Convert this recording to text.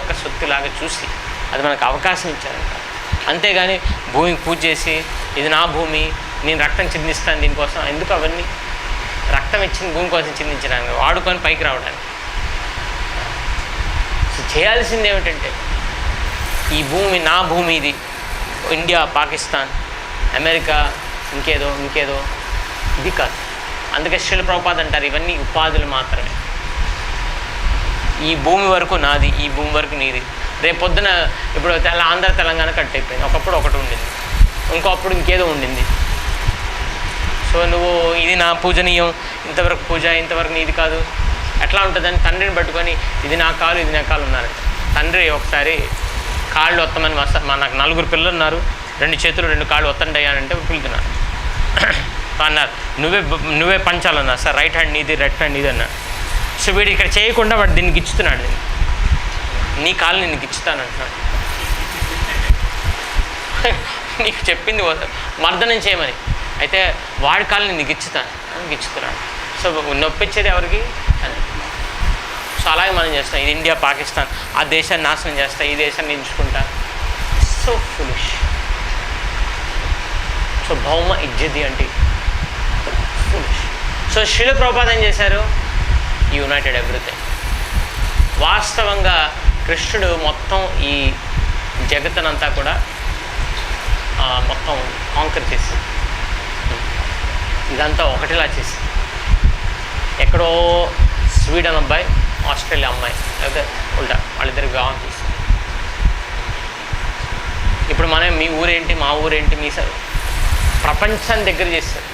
యొక్క సొత్తులాగా చూసి అది మనకు అవకాశం ఇచ్చారంట. అంతేగాని భూమికి పూజ చేసి ఇది నా భూమి నేను రక్తం చిందిస్తాను దీనికోసం. ఎందుకు అవన్నీ? రక్తం ఇచ్చిన భూమి కోసం చిందించడానికి వాడుకొని పైకి రావడానికి. చేయాల్సింది ఏమిటంటే ఈ భూమి నా భూమి ఇది. ఇండియా పాకిస్తాన్ అమెరికా ఇంకేదో ఇంకేదో. ఇది కాదు. అందుకే శిల అంటారు ఇవన్నీ ఉపాధులు మాత్రమే. ఈ భూమి వరకు నాది ఈ భూమి వరకు నీది. రేపు పొద్దున ఇప్పుడు తెల్ల ఆంధ్ర తెలంగాణ కట్ అయిపోయింది. ఒకప్పుడు ఒకటి ఉండింది. ఇంకొప్పుడు ఇంకేదో ఉండింది. సో నువ్వు ఇది నా పూజనీయం. ఇంతవరకు పూజ ఇంతవరకు నీది కాదు. ఎట్లా ఉంటుందని తండ్రిని పట్టుకొని ఇది నా కాలు ఇది నా కాలు ఉన్నారంట తండ్రి ఒకసారి కాళ్ళు వస్తామని మా మా నాకు నలుగురు పిల్లలు ఉన్నారు రెండు చేతులు రెండు కాళ్ళు ఒత్తండి అయ్యానంటే పిలుతున్నారు. అన్నారు నువ్వే నువ్వే పంచాలన్నా. సార్ రైట్ హ్యాండ్ నీది లెఫ్ట్ హ్యాండ్ నీది అన్నాడు సో వీడు ఇక్కడ చేయకుండా వాడు దీనికి ఇచ్చుతున్నాడు నేను నీ కాలు నేను గిచ్చుతాను అంటున్నాడు నీకు చెప్పింది మర్దనం చేయమని అయితే వాడి కాలు నీకు ఇచ్చుతాను అని గిచ్చుతున్నాడు. సో నొప్పించేది ఎవరికి? అని. సో అలాగే మనం చేస్తాం. ఇది ఇండియా పాకిస్తాన్. ఆ దేశాన్ని నాశనం చేస్తా ఈ దేశాన్ని ఎంచుకుంటా. సో ఫులిష్ సో భౌమ ఇజ్జది అంటే ఫులిష్ సో శిల ప్రభుపాద ఏం చేశారు? యునైటెడ్ ఎవ్రీథింగ్ వాస్తవంగా కృష్ణుడు మొత్తం ఈ జగత్తునంతా కూడా మొత్తం కాంకర్ చేసి ఇదంతా ఒకటిలా చేసి ఎక్కడో స్వీడన్ అబ్బాయి ఆస్ట్రేలియా అమ్మాయి లేదా ఉల్టా వాళ్ళిద్దరికి వివాహం చేసి ఇప్పుడు మనం మీ ఊరేంటి మా ఊరేంటి మీ ప్రపంచం ప్రపంచాన్ని దగ్గర చేస్తారు.